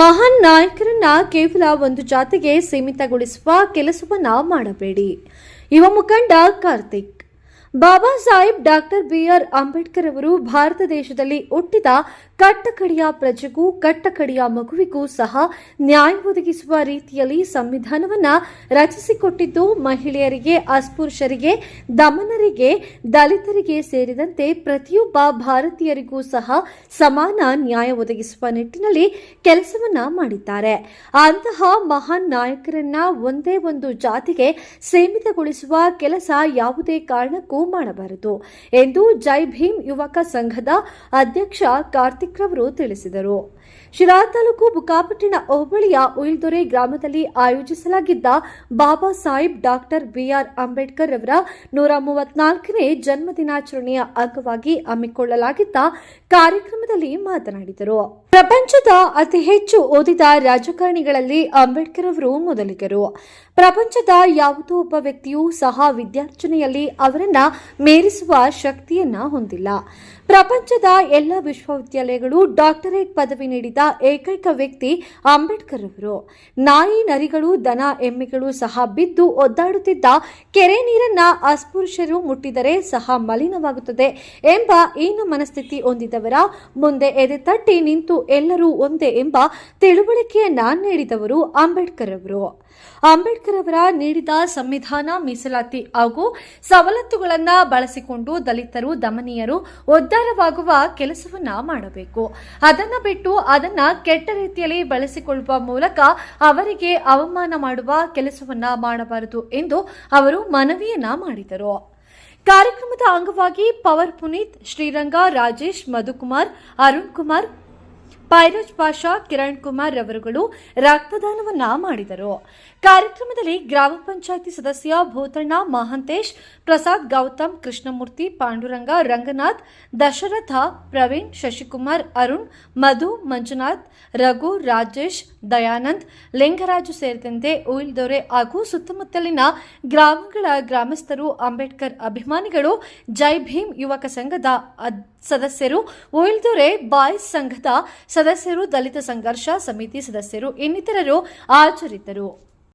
ಮಹಾನ್ ನಾಯಕರನ್ನ ಕೇವಲ ಒಂದು ಜಾತಿಗೆ ಸೀಮಿತಗೊಳಿಸುವ ಕೆಲಸವನ್ನ ಮಾಡಬೇಡಿ. ಯುವ ಮುಖಂಡ Karthik. Baba Saheb doctor B R Ambedkar ಅವರು ಭಾರತ ದೇಶದಲ್ಲಿ ಹುಟ್ಟಿದ ಕಟ್ಟಕಡೆಯ ಪ್ರಜೆಗೂ, ಕಟ್ಟಕಡೆಯ ಮಗುವಿಗೂ ಸಹ ನ್ಯಾಯ ಒದಗಿಸುವ ರೀತಿಯಲ್ಲಿ ಸಂವಿಧಾನವನ್ನ ರಚಿಸಿಕೊಟ್ಟಿದ್ದು ಮಹಿಳೆಯರಿಗೆ ಅಸ್ಪೃಶ್ಯರಿಗೆ ದಮನರಿಗೆ, ದಲಿತರಿಗೆ ಸೇರಿದಂತೆ ಪ್ರತಿಯೊಬ್ಬ ಭಾರತೀಯರಿಗೂ ಸಹ ಸಮಾನ ನ್ಯಾಯ ಒದಗಿಸುವ ನಿಟ್ಟಿನಲ್ಲಿ ಕೆಲಸವನ್ನ ಮಾಡಿದ್ದಾರೆ. ಅಂತಹ ಮಹಾನ್ ನಾಯಕರನ್ನ ಒಂದೇ ಒಂದು ಜಾತಿಗೆ ಸೀಮಿತಗೊಳಿಸುವ ಕೆಲಸ ಯಾವುದೇ ಕಾರಣಕ್ಕೂ ಮಾಡಬಾರದು ಎಂದು ಜೈ ಭೀಮ್ ಯುವಕ ಸಂಘದ ಅಧ್ಯಕ್ಷ ಕಾರ್ತಿಕ್ ರವರು ತಿಳಿಸಿದರು. ಶಿರಾ ತಾಲೂಕು ಬುಕಾಪಟ್ಟಣ ಹೋಬಳಿಯ ಉಯಿಲ್ದೊರೆ ಗ್ರಾಮದಲ್ಲಿ ಆಯೋಜಿಸಲಾಗಿದ್ದ Baba Saheb doctor B R Ambedkar ಅವರ ನೂರ ಮೂವತ್ನಾಲ್ಕನೇ ಜನ್ಮದಿನಾಚರಣೆಯ ಅಂಗವಾಗಿ ಹಮ್ಮಿಕೊಳ್ಳಲಾಗಿದ್ದ ಕಾರ್ಯಕ್ರಮದಲ್ಲಿ ಮಾತನಾಡಿದರು. ಪ್ರಪಂಚದ ಅತಿ ಹೆಚ್ಚು ಓದಿದ ರಾಜಕಾರಣಿಗಳಲ್ಲಿ ಅಂಬೇಡ್ಕರ್ ಅವರು ಮೊದಲಿಗರು. ಪ್ರಪಂಚದ ಯಾವುದೋ ಒಬ್ಬ ವ್ಯಕ್ತಿಯೂ ಸಹ ವಿದ್ಯಾರ್ಜನೆಯಲ್ಲಿ ಅವರನ್ನ ಮೀರಿಸುವ ಶಕ್ತಿಯನ್ನ ಹೊಂದಿಲ್ಲ. ಪ್ರಪಂಚದ ಎಲ್ಲ ವಿಶ್ವವಿದ್ಯಾಲಯಗಳು ಡಾಕ್ಟರೇಟ್ ಪದವಿ ನೀಡಿದ ಏಕೈಕ ವ್ಯಕ್ತಿ ಅಂಬೇಡ್ಕರ್ ಅವರು. ನಾಯಿ ನರಿಗಳು, ದನ ಎಮ್ಮೆಗಳು ಸಹ ಬಿದ್ದು ಒದ್ದಾಡುತ್ತಿದ್ದ ಕೆರೆ ನೀರನ್ನ ಅಸ್ಪೃಶ್ಯರು ಮುಟ್ಟಿದರೆ ಸಹ ಮಲಿನವಾಗುತ್ತದೆ ಎಂಬ ಏನು ಮನಸ್ಥಿತಿ ಹೊಂದಿದವರ ಮುಂದೆ ಎದೆ ತಟ್ಟಿ ನಿಂತು ಎಲ್ಲರೂ ಒಂದೇ ಎಂಬ ತಿಳುವಳಿಕೆಯನ್ನ ನೀಡಿದವರು ಅಂಬೇಡ್ಕರ್ ಅವರು. ಅಂಬೇಡ್ಕರ್ ಅವರ ನೀಡಿದ ಸಂವಿಧಾನ ಮೀಸಲಾತಿ ಹಾಗೂ ಸವಲತ್ತುಗಳನ್ನ ಬಳಸಿಕೊಂಡು ದಲಿತರು, ದಮನೀಯರು ಒದ್ದಾರವಾಗುವ ಕೆಲಸವನ್ನ ಮಾಡಬೇಕು. ಅದನ್ನ ಬಿಟ್ಟು ಅದನ್ನ ಕೆಟ್ಟ ರೀತಿಯಲ್ಲಿ ಬಳಸಿಕೊಳ್ಳುವ ಮೂಲಕ ಅವರಿಗೆ ಅವಮಾನ ಮಾಡುವ ಕೆಲಸವನ್ನ ಮಾಡಬಾರದು ಎಂದು ಅವರು ಮನವಿಯನ್ನ ಮಾಡಿದರು. ಕಾರ್ಯಕ್ರಮದ ಅಂಗವಾಗಿ ಪವರ್ ಪುನೀತ್, ಶ್ರೀರಂಗ, ರಾಜೇಶ್, ಮಧುಕುಮಾರ್, ಅರುಣ್ ಕುಮಾರ್ ಪೈರಜ್ ಪಾಷಾ, ಕಿರಣ್ ಕುಮಾರ್ ರವರುಗಳು ರಕ್ತದಾನವನ್ನ ಮಾಡಿದರು. ಕಾರ್ಯಕ್ರಮದಲ್ಲಿ ಗ್ರಾಮ ಪಂಚಾಯಿತಿ ಸದಸ್ಯ ಭೂತಣ್ಣ ಮಹಾಂತೇಶ್, ಪ್ರಸಾದ್ ಗೌತಮ್, ಕೃಷ್ಣಮೂರ್ತಿ, ಪಾಂಡುರಂಗ ರಂಗನಾಥ್, ದಶರಥ, ಪ್ರವೀಣ್, ಶಶಿಕುಮಾರ್, ಅರುಣ್, ಮಧು, ಮಂಜುನಾಥ್, ರಘು, ರಾಜೇಶ್, ದಯಾನಂದ್, ಲಿಂಗರಾಜು ಸೇರಿದಂತೆ ಉಯಿಲ್ದೊರೆ ಹಾಗೂ ಸುತ್ತಮುತ್ತಲಿನ ಗ್ರಾಮಗಳ ಗ್ರಾಮಸ್ಥರು, ಅಂಬೇಡ್ಕರ್ ಅಭಿಮಾನಿಗಳು, ಜೈ ಭೀಮ್ ಯುವಕ ಸಂಘದ ಸದಸ್ಯರು, ಉಯಿಲ್ದೊರೆ ಬಾಯ್ಸ್ ಸಂಘದ ಸದಸ್ಯರು ದಲಿತ ಸಂಘರ್ಷ ಸಮಿತಿ ಸದಸ್ಯರು ಇನ್ನಿತರರು ಹಾಜರಿದ್ದರು